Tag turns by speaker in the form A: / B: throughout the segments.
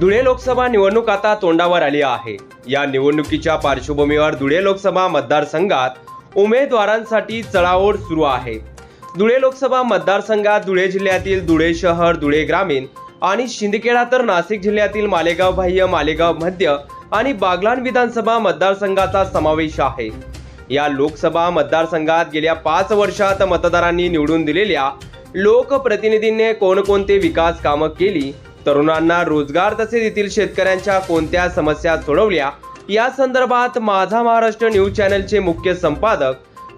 A: धुळे लोकसभा निवडणूक आता तोंडावर आली आहे. या निवडणुकीच्या पार्श्वभूमीवर धुळे लोकसभा मतदारसंघात उमेदवारांसाठी चढाओढ सुरू आहे. धुळे लोकसभा मतदारसंघात धुळे जिल्ह्यातील धुळे शहर धुळे ग्रामीण आणि शिंदखेडा तर नाशिक जिल्ह्यातील मालेगाव बाह्य मालेगाव मध्य आणि बागलाण विधानसभा मतदारसंघाचा समावेश आहे. या लोकसभा मतदारसंघात गेल्या पाच वर्षात मतदारांनी निवडून दिलेल्या लोकप्रतिनिधींनी कोणकोणते विकास कामं केली? तरुणांना रोजगार तसेच येथील शेतकऱ्यांच्या कोणत्या समस्या सोडवल्या? या संदर्भात माझा महाराष्ट्र न्यूज चॅनलचे मुख्य संपादक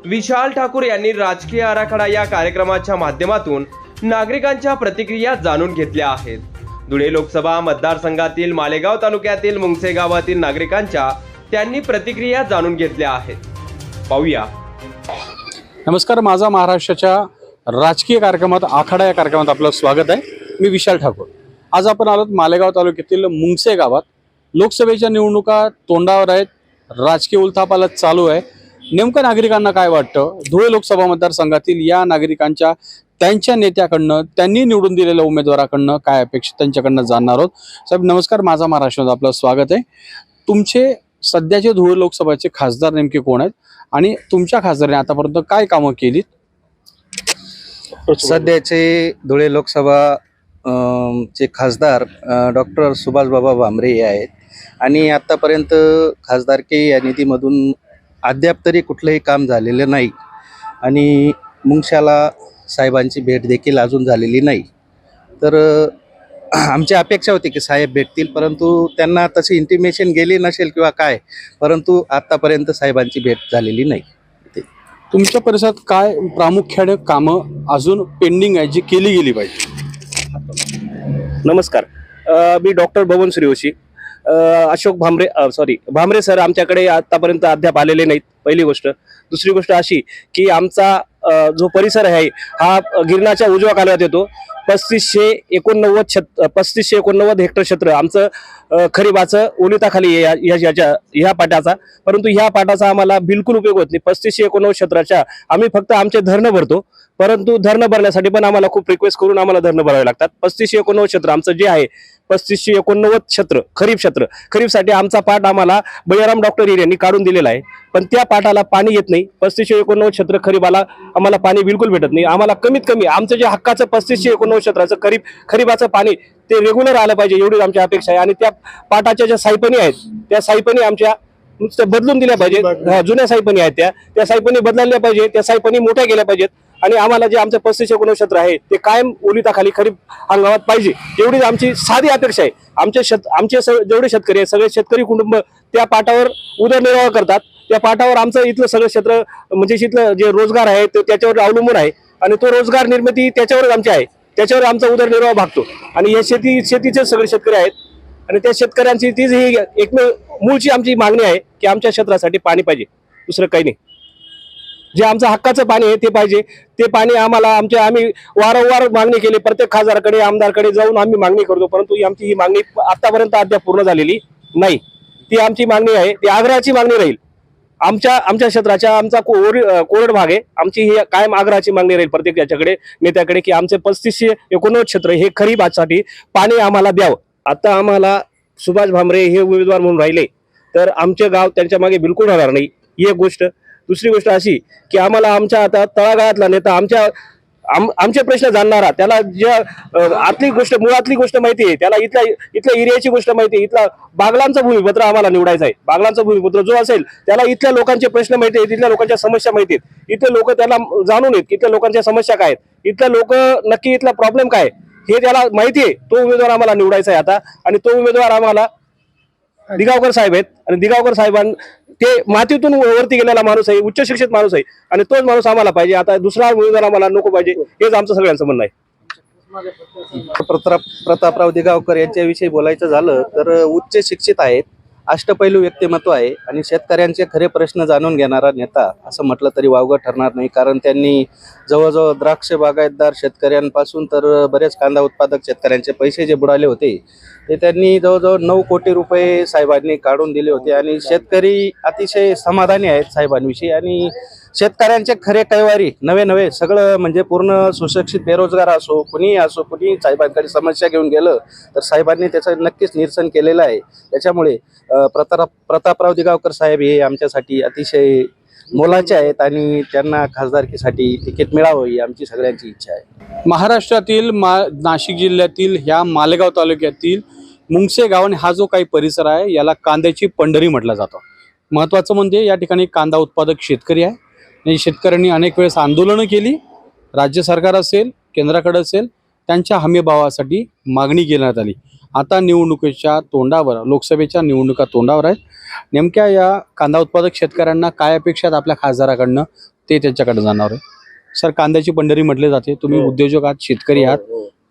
A: विशाल ठाकूर यांनी राजकीय आराखडा या कार्यक्रमाच्या माध्यमातून नागरिकांच्या प्रतिक्रिया जाणून घेतल्या आहेत. धुळे लोकसभा मतदारसंघातील मालेगाव तालुक्यातील मुंगसे गावातील नागरिकांच्या त्यांनी प्रतिक्रिया जाणून घेतल्या आहेत. पाहूया.
B: नमस्कार माझा महाराष्ट्राच्या राजकीय कार्यक्रमात आखाडा या कार्यक्रमात आपलं स्वागत आहे. मी विशाल ठाकूर. आज आपण आलोत मालेगाव तालुक्यातील मुंगसे गावात. लोकसभेच्या निवडणुका तोंडावर आहेत. राजकीय उलथापाला चालू आहे. नेमकं नागरिकांना काय वाटतं? धुळे लोकसभा मतदारसंघातील या नागरिकांच्या त्यांच्या नेत्याकडनं त्यांनी निवडून दिलेल्या उमेदवाराकडनं काय अपेक्षा त्यांच्याकडनं जाणणार आहोत. साहेब नमस्कार. माझा महाराष्ट्रात आपलं स्वागत आहे. तुमचे सध्याचे धुळे लोकसभाचे खासदार नेमके कोण आहेत? आणि तुमच्या खासदाराने आतापर्यंत काय कामं केलीत?
C: सध्याचे धुळे लोकसभा चे खासदार डॉक्टर सुभाषबाबा भांबरे भामरे हे आहेत. आणि आत्तापर्यंत खासदारकी या निधीमधून अद्याप तरी कुठलंही काम झालेलं नाही. आणि मुंगशाला साहेबांची भेट देखील अजून झालेली नाही. तर आमची अपेक्षा होती की साहेब भेटतील परंतु त्यांना तशी इंटिमेशन गेली नसेल किंवा काय परंतु आत्तापर्यंत साहेबांची भेट झालेली नाही.
B: तुमच्या परिसरात काय प्रामुख्याने कामं अजून पेंडिंग आहे जी केली गेली पाहिजे?
D: नमस्कार. मी डॉक्टर भवन सूर्यवंशी अ, अशोक भांबरे सॉरी भांबरे सर आमच्याकडे आतापर्यंत अद्याप आलेले नाहीत पहिली गोष्ट. दुसरी गोष्ट अशी की आमचा जो परिसर आहे हा गिरणाच्या उजव्या कालव्यात येतो. पस्तीसशे एकोणनव्वद छत पस्तीसशे एकोणनव्वद हेक्टर क्षेत्र आमचं खरीबाचं ओलिताखाली या- या याच्या ह्या पाटाचा. परंतु ह्या पाटाचा आम्हाला बिलकुल उपयोग होत नाही. पस्तीसशे एकोणनव्वद क्षेत्राच्या आम्ही फक्त आमचे धरणं भरतो. परंतु धरणं भरण्यासाठी पण आम्हाला खूप रिक्वेस्ट करून आम्हाला धरणं भरावे लागतात. पस्तीसशे एकोणनव्वद क्षेत्र आमचं जे आहे पस्तीसशे एकोणनव्वद क्षेत्र खरीप क्षेत्र. खरीपसाठी आमचा पाठ आम्हाला बळीराम डॉक्टर यांनी काढून दिलेला आहे. पण त्या पाटाला पाणी येत नाही. पस्तीसशे एकोणनव्वद क्षेत्र खरीपाला आम्हाला पाणी बिलकुल भेटत नाही. आम्हाला कमीत कमी आमचं जे हक्काचं पस्तीसशे एकोणनव्वद क्षेत्राचं खरीप खरीपाचं पाणी ते रेग्युलर आलं पाहिजे. एवढीच आमची अपेक्षा आहे. आणि त्या पाटाच्या ज्या सायपणी आहेत त्या सायपणी आमच्या नुसतं बदलून दिल्या पाहिजेत. जुन्या सायपणी आहेत त्या. त्या सायपणी बदलल्या पाहिजे त्या सायपणी मोठ्या केल्या पाहिजेत. आणि आम्हाला जे आमचं पस्तीस एकोणनव्वद क्षेत्र आहे ते कायम ओलिताखाली खरीप हंगामात पाहिजे. एवढीच आमची साधी अपेक्षा आहे. आमचे शेत आमचे जेवढे शेतकरी आहे सगळे शेतकरी कुटुंब त्या पाटावर उदरनिर्वाह करतात. त्या पाटावर आमचं इथलं सगळं क्षेत्र म्हणजे इथलं जे रोजगार आहे ते त्याच्यावर अवलंबून आहे. आणि तो रोजगार निर्मिती त्याच्यावरच आमची आहे. त्याच्यावर आमचा उदरनिर्वाह भागतो. आणि हे शेती शेतीचे सगळे शेतकरी आहेत. आणि त्या शेतकऱ्यांची तीच ही एकमेव मूळची आमची मागणी आहे की आमच्या क्षेत्रासाठी पाणी पाहिजे. दुसरं काही नाही. जे आमचं हक्काचं पाणी आहे ते पाहिजे. ते पाणी आम्हाला आमच्या आम्ही वारंवार मागणी केली. प्रत्येक खासदारकडे आमदारकडे जाऊन आम्ही मागणी करतो. परंतु आमची ही मागणी आतापर्यंत अद्याप पूर्ण झालेली नाही. ती आमची मागणी आहे. ती आग्रहाची मागणी राहील. आमच्या आमच्या क्षेत्राच्या आमचा कोर कोरड भाग आहे. आमची ही कायम आग्रहाची मागणी राहील प्रत्येक याच्याकडे नेत्याकडे की आमचे पस्तीसशे एकोणनव्वद क्षेत्र हे खरी खरीपासाठी पाणी आम्हाला द्यावं. आता आम्हाला सुभाष भामरे हे उमेदवार म्हणून राहिले. तर आमचे गाव त्यांच्या मागे बिलकुल राहणार नाही. ही एक गोष्ट. दुसरी गोष्ट अशी की आम्हाला आमच्या आता तळागाळातला नेता आमच्या आम आमचे प्रश्न जाणणारा त्याला ज्या आतली गोष्ट मुळातली गोष्ट माहिती आहे त्याला इथल्या इथल्या एरियाची गोष्ट माहिती आहे इथला बागलांचा भूमिपत्र आम्हाला निवडायचा आहे. बागलांचा भूमिपत्र जो असेल त्याला इथल्या लोकांचे प्रश्न माहिती आहेत इथल्या लोकांच्या समस्या माहिती आहेत. इथले लोक त्याला जाणून आहेत की इथल्या लोकांच्या समस्या काय आहेत. इथल्या लोक नक्की इथला प्रॉब्लेम काय हे त्याला माहिती आहे. तो उमेदवार आम्हाला निवडायचा आहे आता. आणि तो उमेदवार आम्हाला दिगावकर साहेब आहेत. आणि दिगावकर साहेबां ते मातीतून वरती गेलेला माणूस आहे उच्च शिक्षित माणूस आहे आणि तोच माणूस आम्हाला पाहिजे. आता दुसरा उमेदवार आम्हाला नको पाहिजे हेच आमचं सगळ्यांचं म्हणणं आहे.
C: प्रताप प्रतापराव दिगावकर यांच्याविषयी बोलायचं झालं तर उच्च शिक्षित आहेत. अष्टपैलू व्यक्तिमत्व आहे आणि शेतकऱ्यांचे खरे प्रश्न जाणून घेणारा नेता असं म्हटलं तरी वावगं ठरणार नाही. कारण त्यांनी जवळजवळ द्राक्ष बागायतदार शेतकऱ्यांपासून तर बरेच कांदा उत्पादक शेतकऱ्यांचे पैसे जे बुडाले होते ते त्यांनी जवळजवळ नऊ कोटी रुपये साहेबांनी काढून दिले होते. आणि शेतकरी अतिशय समाधानी आहेत साहेबांविषयी. आणि शेतकऱ्यांचे खरे कैवारी नवे नवे सगळं म्हणजे पूर्ण सुशिक्षित बेरोजगार असो कुणीही असो कुणीही साहेबांकडे समस्या घेऊन गेलं तर साहेबांनी त्याचं नक्कीच निरसन केलेलं आहे. त्याच्यामुळे प्रताप प्रतापराव दिगावकर साहेब हे आमच्यासाठी अतिशय मोलाचे आहेत आणि त्यांना खासदारकीसाठी तिकीट मिळावं ही आमची सगळ्यांची इच्छा आहे.
B: महाराष्ट्रातील मा नाशिक जिल्ह्यातील ह्या मालेगाव तालुक्यातील मुंगसे गाव आणि हा जो काही परिसर आहे याला कांद्याची पंढरी म्हटलं जातो. महत्त्वाचं म्हणजे या ठिकाणी कांदा उत्पादक शेतकरी आहे. आणि शेतकऱ्यांनी अनेक वेळेस आंदोलनं केली. राज्य सरकार असेल केंद्राकडे असेल त्यांच्या हमीभावासाठी मागणी करण्यात आली आता निवडणुकीच्या तोंडावर लोकसभेच्या निवडणुका तोंडावर आहेत. नेमक्या या कांदा उत्पादक शेतकऱ्यांना काय अपेक्षा आहेत आपल्या खासदाराकडनं ते त्यांच्याकडे जाणार आहे. सर कांद्याची पंढरी म्हटले जाते. तुम्ही
D: हो.
B: उद्योजक आहात शेतकरी आहात.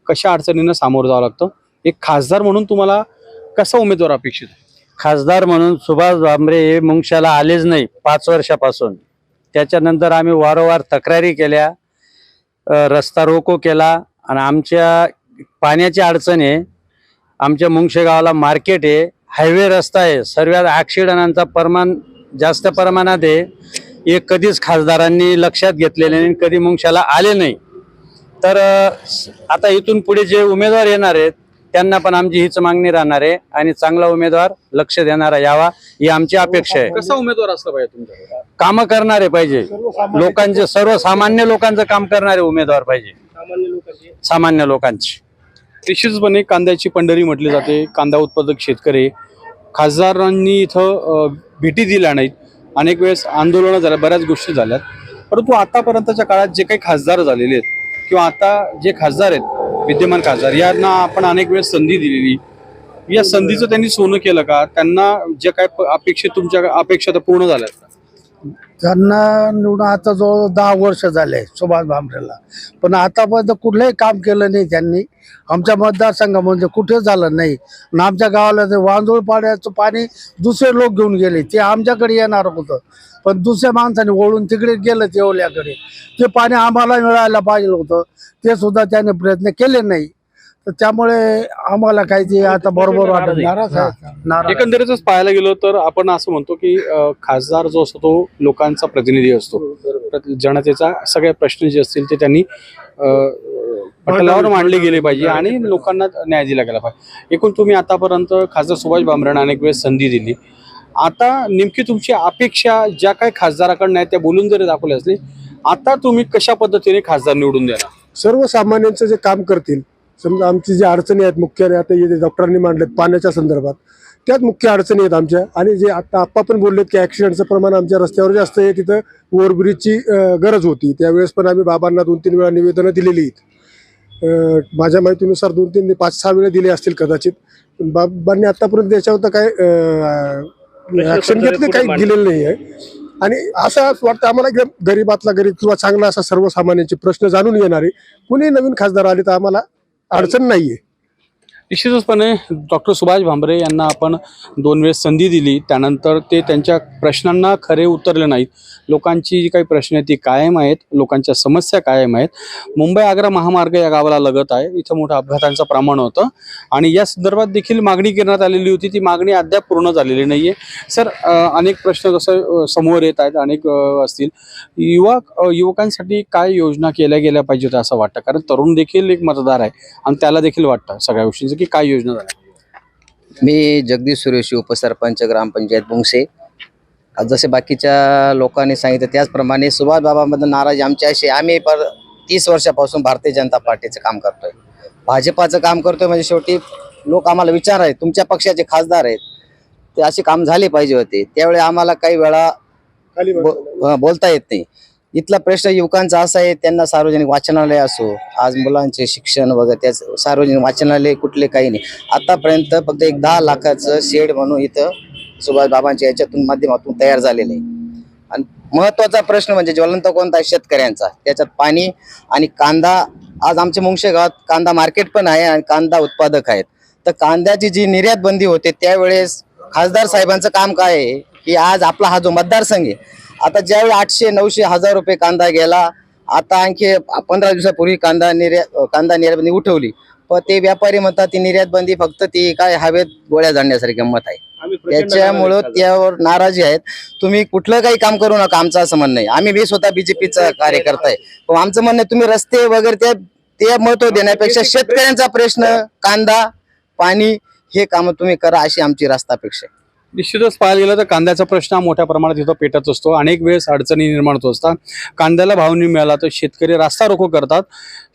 B: कशा अडचणींना सामोरं जावं लागतं? एक खासदार म्हणून तुम्हाला कसा उमेदवार अपेक्षित आहे?
E: खासदार म्हणून सुभाष भामरे हे मुंगशाला आलेच नाही पाच वर्षापासून. त्याच्यानंतर आम्ही वारंवार तक्रारी केल्या रस्ता रोको केला आणि आमच्या पाण्याची अडचण आहे. आमच्या मुंगशे गावाला मार्केट आहे हायवे रस्ता आहे. सर्व ॲक्सिडंटांचा प्रमाण जास्त प्रमाणात आहे. हे कधीच खासदारांनी लक्षात घेतलेले नाही कधी मुंगशाला आले नाही. तर आता इथून पुढे जे उमेदवार येणार आहेत त्यांना पण आमची हीच मागणी राहणार आहे आणि चांगला उमेदवार लक्ष देणारा यावा ही आमची अपेक्षा आहे.
B: कसा उमेदवार असला पाहिजे तुमच्याकडे?
E: कामं करणारे पाहिजे. लोकांचे सर्वसामान्य लोकांचं काम करणारे उमेदवार पाहिजे.
D: सामान्य लोकांची.
E: सामान्य लोकांची.
B: निश्चितपणे कांद्याची पंढरी म्हटली जाते कांदा उत्पादक शेतकरी. खासदारांनी इथं भेटी दिल्या नाहीत. अनेक वेळेस आंदोलनं झाल्या बऱ्याच गोष्टी झाल्यात. परंतु आतापर्यंतच्या काळात जे काही खासदार झालेले आहेत किंवा आता जे खासदार आहेत विद्यमान खासदार यांना आपण अनेक वेळेस संधी दिलेली. या संधीचं त्यांनी सोनं केलं का? त्यांना जे काय प- अपेक्षित तुमच्या अपेक्षा तर पूर्ण झाल्या
F: त्यांना निवडून आता जवळ दहा वर्ष झाले सुभाष भामरेला. पण आतापर्यंत कुठलंही काम केलं नाही त्यांनी. आमच्या मतदारसंघामध्ये कुठे झालं नाही. आणि आमच्या गावाला ते वांजोळ पाण्याचं पाणी दुसरे लोक घेऊन गेले ते आमच्याकडे येणार होतं. पण दुसऱ्या माणसाने वळून तिकडे गेलं येवल्याकडे. ते पाणी आम्हाला मिळायला पाहिजे होतं. ते सुद्धा त्याने प्रयत्न केले नाही. तर त्यामुळे आम्हाला काही ते आता बरोबर वाटत नाही. हा, नाराज.
B: एकंदरीतच पाहायला गेलो तर आपण असं म्हणतो की अ, खासदार जो असतो तो लोकांचा प्रतिनिधी असतो. प्रति- जनतेचा सगळे प्रश्न जे असतील ते त्यांनी अ, पटलावर मांडले गेले पाहिजे आणि लोकांना न्याय दिला गेला पाहिजे. एकूण तुम्ही आतापर्यंत खासदार सुभाष भामरेंना अनेक वेळेस संधी दिली. आता नेमकी तुमची अपेक्षा ज्या काही खासदाराकडनं आहेत त्या बोलून जरी दाखवल्या असली आता तुम्ही कशा पद्धतीने खासदार निवडून देणार?
G: सर्वसामान्यांचं जे काम करतील समजा आमची जी अडचणी आहेत मुख्याने आता जे डॉक्टरांनी मांडलेत पाण्याच्या संदर्भात त्यात मुख्य अडचणी आहेत आमच्या. आणि जे आता आप्पा पण बोललेत की ॲक्सिडेंटचं प्रमाण आमच्या रस्त्यावर जास्त आहे तिथं ओव्हरब्रिजची गरज होती. त्यावेळेस पण आम्ही बाबांना दोन तीन वेळा निवेदनं दिलेली आहेत. माझ्या माहितीनुसार दोन तीन पाच सहा वेळा दिले असतील कदाचित. बाबांनी आतापर्यंत त्याच्यावर तर काय ॲक्शन घेतले काही दिलेलं नाही आहे. आणि असं वाटतं आम्हाला गरीबातला गरीब किंवा चांगला असा सर्वसामान्यांचे प्रश्न जाणून घेणारे कुणी नवीन खासदार आले तर आम्हाला अडचण नाहीये.
B: निश्चितचपणे डॉक्टर सुभाष भांबरे यांना आपण दोन वेळेस संधी दिली. त्यानंतर ते त्यांच्या प्रश्नांना खरे उतरले नाहीत. लोकांची जी काही प्रश्न आहेत ती कायम आहेत. लोकांच्या समस्या कायम आहेत. मुंबई आग्रा महामार्ग या गावाला लगत आहे. इथं मोठं अपघातांचं प्रमाण होतं. आणि या संदर्भात देखील मागणी करण्यात आलेली होती. ती मागणी अद्याप पूर्ण झालेली नाही आहे सर अनेक प्रश्न जसं समोर येत आहेत अनेक असतील. युवा युवकांसाठी काय योजना केल्या गेल्या पाहिजेत असं वाटतं? कारण तरुण देखील एक मतदार आहे. आणि त्याला देखील वाटतं सगळ्या गोष्टी गोष्टींचं की काय योजना झाल्या?
H: मी जगदीश सुरेशी उपसरपंच ग्रामपंचायत बुंगसे. आज जसे बाकीच्या लोकांनी सांगितलं त्याचप्रमाणे सुभाष बाबांबद्दल नाराज आमची अशी. आम्ही पर तीस वर्षापासून भारतीय जनता पार्टीचं काम करतोय. भाजपाचं काम करतोय म्हणजे शेवटी लोक आम्हाला विचार आहेत. तुमच्या पक्षाचे खासदार आहेत. ते असे काम झाले पाहिजे होते. त्यावेळी आम्हाला काही वेळा बो- बोलता येत नाही. इथला प्रश्न युवकांचा असा आहे त्यांना सार्वजनिक वाचनालय असो आज मुलांचे शिक्षण वगैरे त्याच सार्वजनिक वाचनालय कुठले काही नाही. आतापर्यंत फक्त एक दहा लाखाचं शेड म्हणून इथं सुभाष बाबांच्या याच्यातून माध्यमातून तयार झालेलं आहे. आणि महत्त्वाचा प्रश्न म्हणजे ज्वलंत कोणता आहे? शेतकऱ्यांचा. त्याच्यात पाणी आणि कांदा आज आमच्या मुंगशे गावात कांदा मार्केट पण आहे आणि कांदा उत्पादक आहेत. तर कांद्याची जी निर्यात बंदी होते त्यावेळेस खासदार साहेबांचं काम काय आहे? की आज आपला हा जो मतदारसंघ आहे आता ज्यावेळी आठशे नऊशे हजार रुपये कांदा गेला आता आणखी पंधरा दिवसापूर्वी कांदा निर्यात कांदा निर्यात बंदी उठवली. पण ते व्यापारी म्हणतात ती निर्यात बंदी फक्त ती काय हवेत गोळ्या जाणण्यासारखी गंमत आहे. त्याच्यामुळं. त्यावर नाराजी आहेत. तुम्ही कुठलं काही काम करू नका आमचं असं म्हणणं आहे. आम्ही मी स्वतः बीजेपीचा कार्यकर्ता आहे पण आमचं म्हणणं आहे तुम्ही रस्ते वगैरे ते ते महत्त्व देण्यापेक्षा शेतकऱ्यांचा प्रश्न कांदा पाणी हे काम तुम्ही करा अशी आमची रास्ता अपेक्षा आहे.
B: निश्चितच पाहायला गेलं तर कांद्याचा प्रश्न हा मोठ्या प्रमाणात इथं पेटत असतो. अनेक वेळेस अडचणी निर्माण होत असतात. कांद्याला भाव नाही मिळाला तर शेतकरी रास्ता रोको करतात.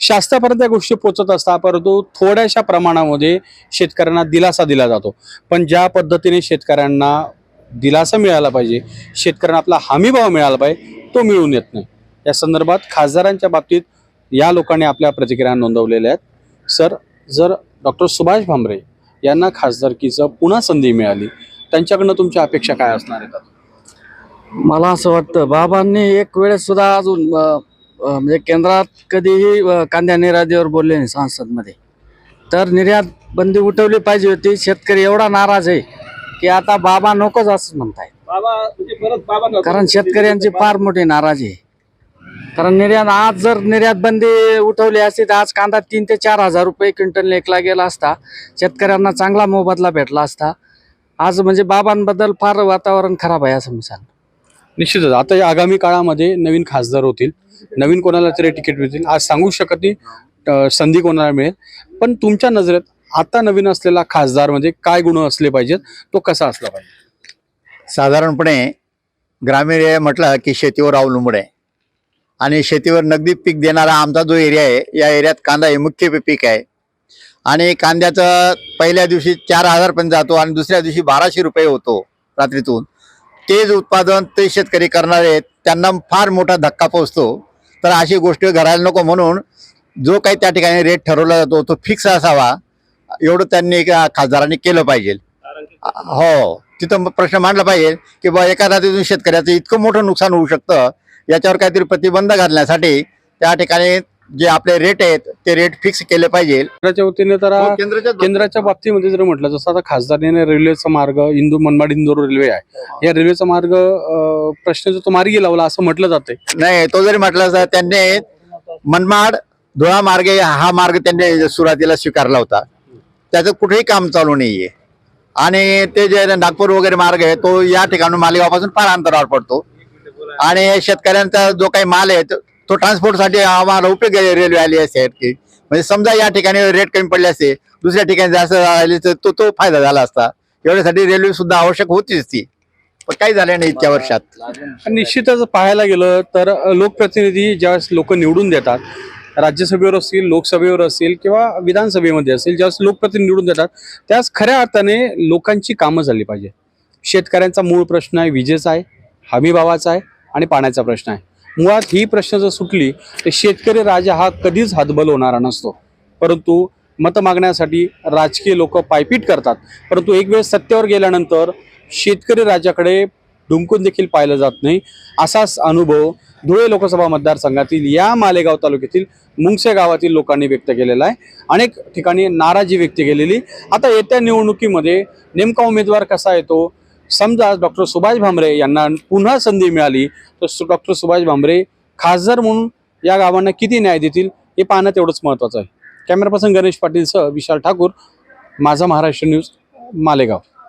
B: शास्त्रापर्यंत या गोष्टी पोचत असतात परंतु थोड्याशा प्रमाणामध्ये शेतकऱ्यांना दिलासा दिला जातो. पण ज्या पद्धतीने शेतकऱ्यांना दिलासा मिळाला पाहिजे शेतकऱ्यांना आपला हमी भाव मिळाला पाहिजे तो मिळून येत नाही. या संदर्भात खासदारांच्या बाबतीत या लोकांनी आपल्या प्रतिक्रिया नोंदवलेल्या आहेत. सर जर डॉक्टर सुभाष भामरे यांना खासदारकीचं पुन्हा संधी मिळाली त्यांच्याकडनं तुमच्या अपेक्षा काय असणार आहेत
I: मला असं वाटतं बाबांनी एक वेळेस सुद्धा अजून म्हणजे केंद्रात कधीही कांद्या निर्यातीवर बोलले नाही संसदमध्ये. तर निर्यात बंदी उठवली पाहिजे होती. शेतकरी एवढा नाराज आहे की आता बाबा नकोच असं म्हणताय
D: बाबा म्हणजे परत बाबा
I: कारण शेतकऱ्यांची फार मोठी नाराजी आहे. कारण निर्यात आज जर निर्यात बंदी उठवली असती तर आज कांदा तीन ते चार हजार रुपये क्विंटल लेखला गेला असता. शेतकऱ्यांना चांगला मोबदला भेटला असता. आज म्हणजे बाबांबद्दल फार वातावरण खराब आहे असं मी सांगतो.
B: निश्चितच. आता या आगामी काळामध्ये नवीन खासदार होतील नवीन कोणाला तरी तिकीट मिळतील. आज सांगू शकत नाही संधी कोणाला मिळेल. पण तुमच्या नजरेत आता नवीन असलेला खासदार म्हणजे काय गुण असले पाहिजेत? तो कसा असला पाहिजे?
J: साधारणपणे ग्रामीण एरिया म्हटलं की शेतीवर अवलंबून आहे. आणि शेतीवर नगदी पीक देणारा आमचा जो एरिया आहे या एरियात कांदा हे मुख्य पीक आहे. आणि कांद्याचं पहिल्या दिवशी चार हजारपर्यंत जातो आणि दुसऱ्या दिवशी बाराशे रुपये होतो रात्रीतून. तेच उत्पादन ते शेतकरी करणारे आहेत त्यांना फार मोठा धक्का पोचतो तर अशी गोष्ट घडायला नको म्हणून जो काही त्या ठिकाणी रेट ठरवला जातो तो फिक्स असावा. एवढं त्यांनी एका खासदारांनी केलं पाहिजे. हो तिथं प्रश्न मांडला पाहिजे की बा एका रात्रीतून शेतकऱ्याचं इतकं मोठं नुकसान होऊ शकतं याच्यावर काहीतरी प्रतिबंध घालण्यासाठी त्या ठिकाणी जे आपले रेट आहेत ते रेट फिक्स केले पाहिजे.
B: केंद्राच्या वतीने तर
J: हो, केंद्राच्या
B: केंद्राच्या बाबतीमध्ये जर म्हटलं जसं आता खासदारीने रेल्वेचा मार्ग इंदू मनमाड इंदोर रेल्वे आहे. या रेल्वेचा मार्ग अं, प्रश्न जो तो मार्गी लावला असं म्हटलं जाते
J: नाही तो जरी म्हटला असता त्यांनी मनमाड धुळा मार्ग हा मार्ग त्यांनी सुरुवातीला स्वीकारला होता. त्याचं कुठेही काम चालू नाहीये. आणि ते जे नागपूर वगैरे मार्ग आहे तो या ठिकाणून मालेगावपासून फार अंतरावर पडतो. आणि शेतकऱ्यांचा जो काही माल आहे तो- तो ट्रान्सपोर्टसाठी आम्हाला उपयोग रेल्वे आली असते की. म्हणजे समजा या ठिकाणी रेट कमी पडले असते दुसऱ्या ठिकाणी जास्त आले तर तो तो फायदा झाला असता. एवढ्यासाठी रेल्वे सुद्धा आवश्यक होतीच ती. पण काही झालं नाही इतक्या वर्षात.
B: निश्चितच पाहायला गेलं तर लोकप्रतिनिधी ज्यावेळेस लोक निवडून देतात राज्यसभेवर असतील लोकसभेवर असतील किंवा विधानसभेमध्ये असेल ज्यावेळेस लोकप्रतिनिधी निवडून देतात त्यास खऱ्या अर्थाने लोकांची कामं झाली पाहिजे शेतकऱ्यांचा मूळ प्रश्न आहे विजेचा आहे हमीभावाचा आहे आणि पाण्याचा प्रश्न आहे. मुळात ही प्रश्न जर सुटली तर शेतकरी राजा हा कधीच हातबल होणारा नसतो. परंतु मतं मागण्यासाठी राजकीय लोक पायपीट करतात. परंतु एक वेळ सत्तेवर गेल्यानंतर शेतकरी राजाकडे डुंकून देखील पाहिलं जात नाही. असाच अनुभव धुळे लोकसभा मतदारसंघातील या मालेगाव तालुक्यातील मुंगसे गावातील लोकांनी व्यक्त केलेला आहे. अनेक ठिकाणी नाराजी व्यक्त केलेली. आता येत्या निवडणुकीमध्ये नेमका उमेदवार कसा येतो? समजा डॉक्टर सुभाष भामरे यांना पुन्हा संधी मिळाली तर डॉक्टर सुभाष भामरे खासदार म्हणून या गावांना किती न्याय देतील हे पाहणं तेवढंच महत्त्वाचं आहे. कॅमेरा पर्सन गणेश पाटीलसह विशाल ठाकूर माझा महाराष्ट्र न्यूज मालेगाव.